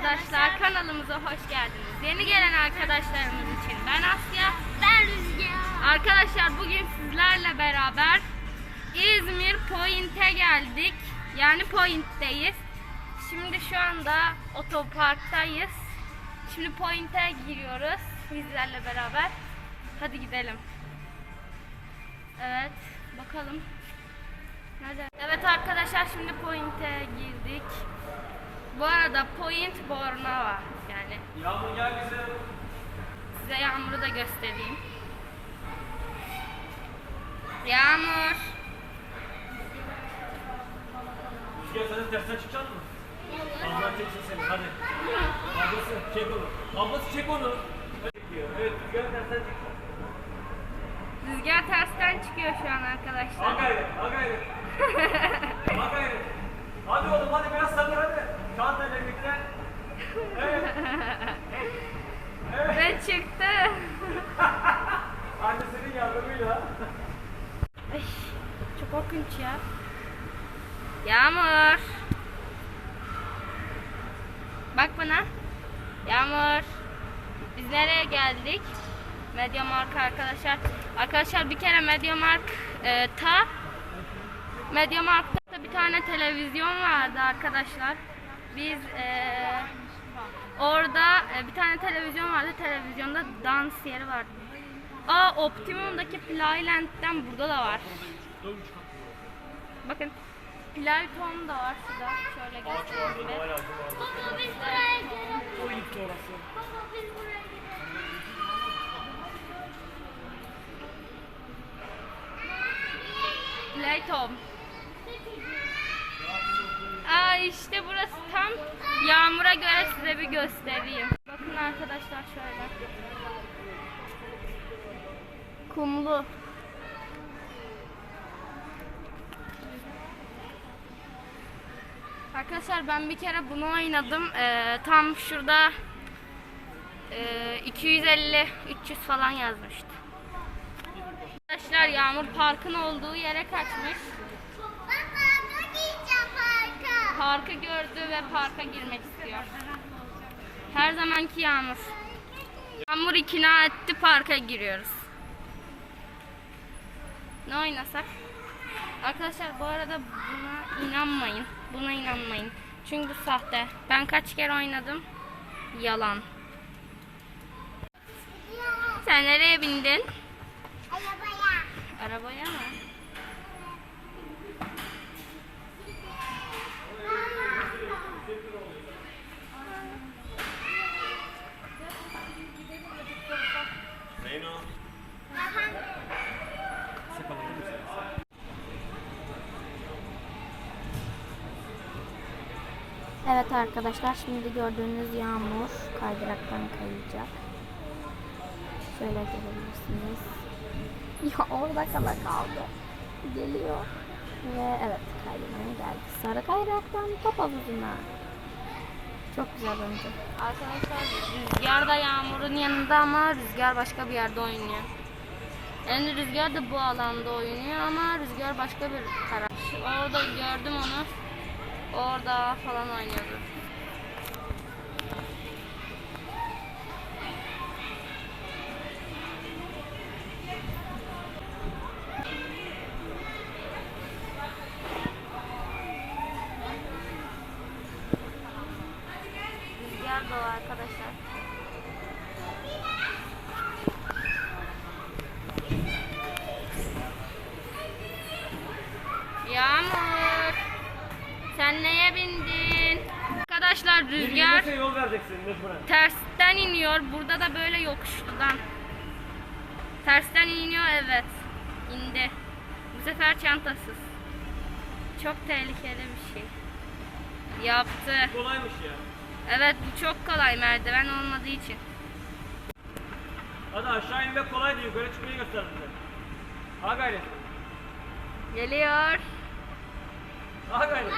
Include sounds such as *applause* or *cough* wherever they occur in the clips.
arkadaşlar kanalımıza hoş geldiniz. Yeni gelen arkadaşlarımız için ben Asya. Ben Rüzgar. Arkadaşlar bugün sizlerle beraber İzmir Point'e geldik. Yani Point'teyiz. Şimdi şu anda otoparktayız. Şimdi Point'e giriyoruz bizlerle beraber. Hadi gidelim. Evet, bakalım. Nerede? Evet arkadaşlar şimdi Point'e girdik. Bu arada Point Bornova yani. Yağmur gel bize. Size Yağmur'u da göstereyim. Yağmur. Rüzgar sen de dersten çıkacak mısın? Ablan çeksin seni hadi. Ablası çek onu. Ablası çek onu. Evet Rüzgar dersten çıkacak. Rüzgar tersten çıkıyor şu an Ha arkadaşlar. gayret, ha gayret. *laughs* ha gayret. Hadi oğlum hadi biraz sabır hadi. Çantayla götüren. Evet. Ve çıktı. Annesinin *laughs* yardımıyla. Ay, çok korkunç ya. Yağmur. Bak bana. Yağmur. Biz nereye geldik? Mediamarkt arkadaşlar. Arkadaşlar bir kere Mediamarkt e, ta Mediamarkt'ta bir tane televizyon vardı arkadaşlar. Biz e, orada e, bir tane televizyon vardı. Televizyonda dans yeri vardı. Aa Optimum'daki Playland'den burada da var. Bakın Playton da var şurada. Şöyle göstereyim. Baba biz buraya. Baba biz buraya gidelim. Playton. İşte burası tam yağmura göre size bir göstereyim. Bakın arkadaşlar şöyle. Kumlu. Arkadaşlar ben bir kere bunu oynadım. Ee, tam şurada e, 250 300 falan yazmıştı. Arkadaşlar Yağmur Park'ın olduğu yere kaçmış. Baba ne diyeceğim harika. Parkı gördü ve parka girmek istiyor. Her zamanki Yağmur. Yağmur ikna etti parka giriyoruz. Ne oynasak? Arkadaşlar bu arada buna inanmayın. Buna inanmayın. Çünkü bu sahte. Ben kaç kere oynadım? Yalan. Sen nereye bindin? Arabaya. Arabaya mı? Evet arkadaşlar şimdi gördüğünüz yağmur kaydıraktan kayacak. Şöyle görebilirsiniz. Ya orada kala kaldı. Geliyor. Ve evet kaydırmaya geldi. Sarı kaydıraktan top havuzuna. Çok güzel bence. Arkadaşlar Rüzgar da Yağmur'un yanında ama Rüzgar başka bir yerde oynuyor. Yani Rüzgar da bu alanda oynuyor ama Rüzgar başka bir taraf. Orada gördüm onu. Orada falan oynuyordu. Rüzgar o arkadaşlar. Rüzgar. yol vereceksin mecburen. tersten iniyor. Burada da böyle yokuşludan. Tersten iniyor evet. İndi. Bu sefer çantasız. Çok tehlikeli bir şey. Yaptı. Kolaymış ya. Evet bu çok kolay merdiven olmadığı için. Hadi aşağı inmek kolay değil. Yukarı çıkmayı göster bize. Ha gayret. Geliyor. Ha gayret.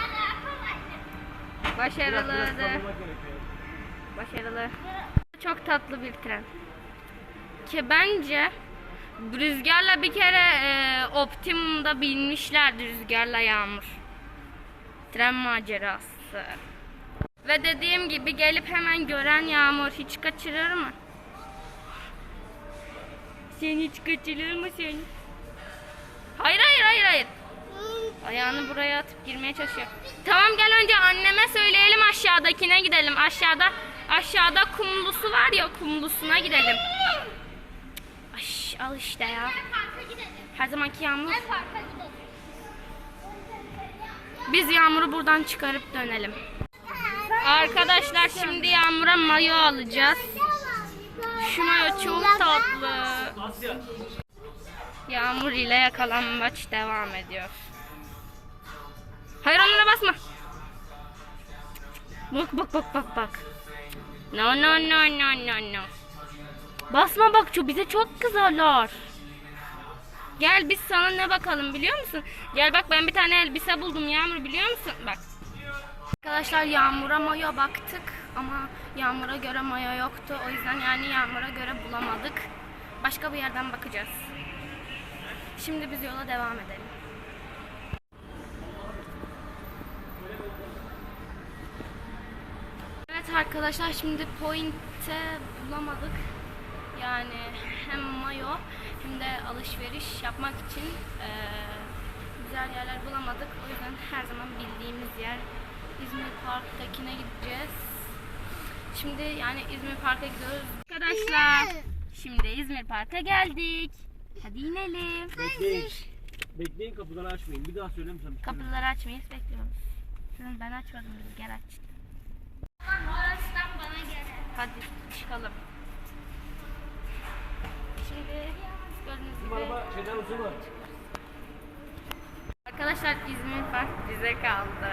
Başarılı. Başarılı. Çok tatlı bir tren. Ki bence Rüzgarla bir kere e, Optimum'da binmişlerdi Rüzgarla Yağmur. Tren macerası. Ve dediğim gibi gelip hemen gören Yağmur hiç kaçırır mı? Sen hiç kaçırır mı sen? Hayır hayır hayır hayır. Ayağını buraya atıp girmeye çalışıyor. Tamam gel önce anneme söyleyelim aşağıdakine gidelim. Aşağıda aşağıda kumlusu var ya kumlusuna gidelim. Ay, al işte ya. Her zamanki Yağmur. Biz Yağmur'u buradan çıkarıp dönelim. Arkadaşlar şimdi Yağmur'a mayo alacağız. Şu mayo çok tatlı. Yağmur ile yakalanmaç devam ediyor. Hayır onlara basma. Bak bak bak bak bak. No no no no no no. Basma bak şu bize çok kızarlar. Gel biz sana ne bakalım biliyor musun? Gel bak ben bir tane elbise buldum Yağmur biliyor musun? Bak. Arkadaşlar Yağmur'a mayo baktık ama Yağmur'a göre mayo yoktu. O yüzden yani Yağmur'a göre bulamadık. Başka bir yerden bakacağız. Şimdi biz yola devam edelim. Evet arkadaşlar şimdi point'e bulamadık. Yani hem mayo hem de alışveriş yapmak için eee, güzel yerler bulamadık. O yüzden her zaman bildiğimiz yer İzmir Park'takine gideceğiz. Şimdi yani İzmir Park'a gidiyoruz. Arkadaşlar şimdi İzmir Park'a geldik. Hadi inelim. Bekleyin. Bekleyin kapıları açmayın. Bir daha söylemeyeceğim. Kapıları açmayız bekliyoruz. Şunu ben açmadım rüzgar açtı. Orasından bana gel. Hadi çıkalım. Şimdi gördüğünüz gibi araba şeyden uzun var. arkadaşlar İzmir Park bize kaldı.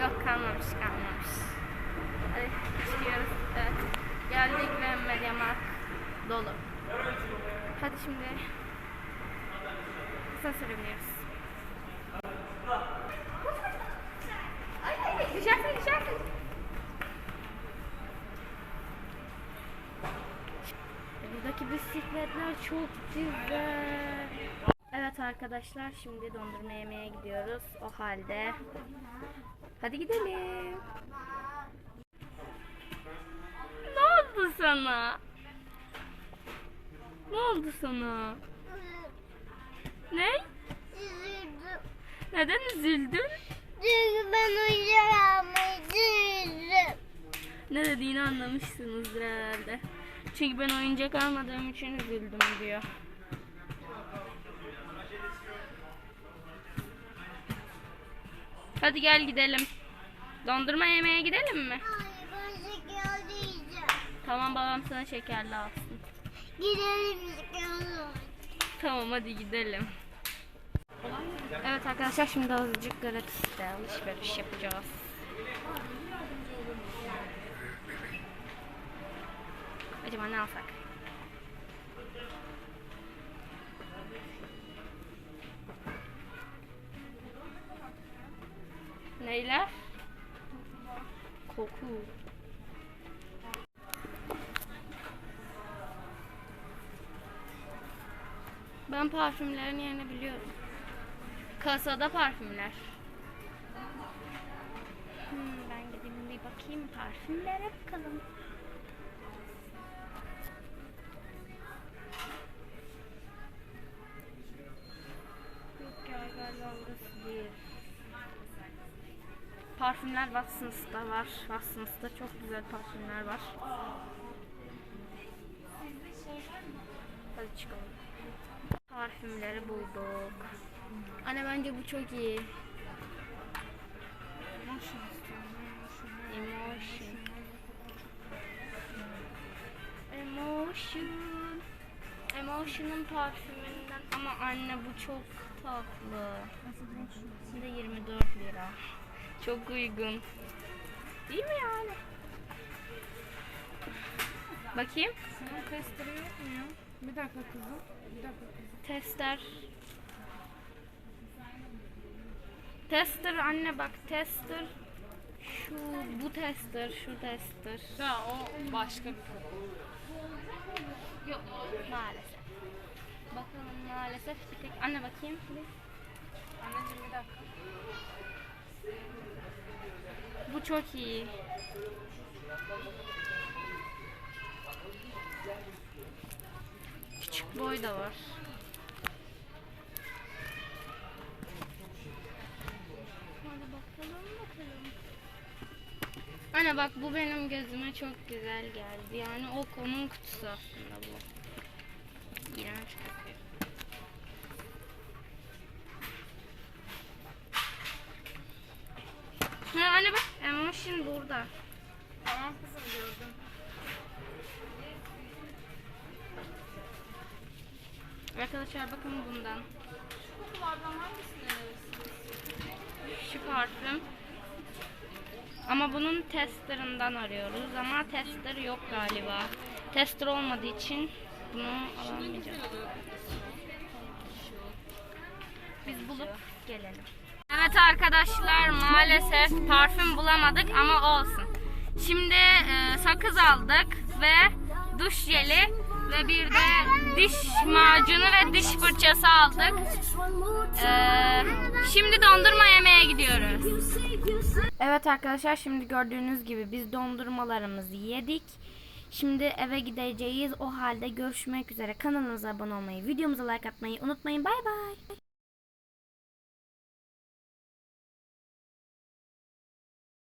Yok kalmamış kalmamış. Hadi çıkıyoruz. Evet. Geldik ve Mediamarkt dolu. Hadi şimdi kısa ay düşersin düşersin. Buradaki bisikletler çok güzel. Evet arkadaşlar şimdi dondurma yemeye gidiyoruz. O halde hadi gidelim. Ne oldu sana? Ne oldu sana? Ne? Üzüldüm. Neden üzüldün? Çünkü ben oyuncak üzüldüm. Ne dediğini anlamışsınızdır herhalde. Çünkü ben oyuncak almadığım için üzüldüm diyor. Hadi gel gidelim. Dondurma yemeye gidelim mi? Hayır ben şeker yiyeceğim. Tamam babam sana şekerli alsın. Gidelim Tamam hadi gidelim. Evet arkadaşlar şimdi azıcık gratis'te alışveriş yapacağız. Acaba ne alsak? Neyler? Koku. Ben parfümlerin yerini biliyorum. Kasada parfümler. Hmm, ben gideyim bir bakayım parfümlere bakalım. Parfümler Watsons'ta var. Watsons'ta çok güzel parfümler var. Hadi çıkalım. Parfümleri bulduk. Anne bence bu çok iyi. Emotion. Emotion. Emotion'ın parfümünden ama anne bu çok tatlı. De 24 lira. Çok uygun. Değil mi yani? Bakayım. Senin testleri yok mu ya? Bir dakika kızım. Bir dakika kızım. Tester. Tester anne bak tester. Şu bu tester, şu tester. Ya o başka bir. Yok maalesef. Bakalım maalesef bir tek anne bakayım. Anneciğim bir dakika. çok iyi. Küçük boy da var. Anne bak bu benim gözüme çok güzel geldi. Yani o konun kutusu aslında bu. İğrenç kokuyor. Ha anne bak emotion burada. Tamam kızım gördüm. Arkadaşlar bakın bundan. Kutulardan hangisini önerirsiniz? Şu parfüm. Ama bunun testerından arıyoruz ama tester yok galiba. Tester olmadığı için bunu alamayacağız. Biz bulup gelelim. Evet arkadaşlar maalesef parfüm bulamadık ama olsun. Şimdi e, sakız aldık ve duş jeli ve bir de diş macunu ve diş fırçası aldık. E, şimdi dondurma yemeye gidiyoruz. Evet arkadaşlar şimdi gördüğünüz gibi biz dondurmalarımızı yedik. Şimdi eve gideceğiz. O halde görüşmek üzere. Kanalımıza abone olmayı, videomuza like atmayı unutmayın. Bay bay.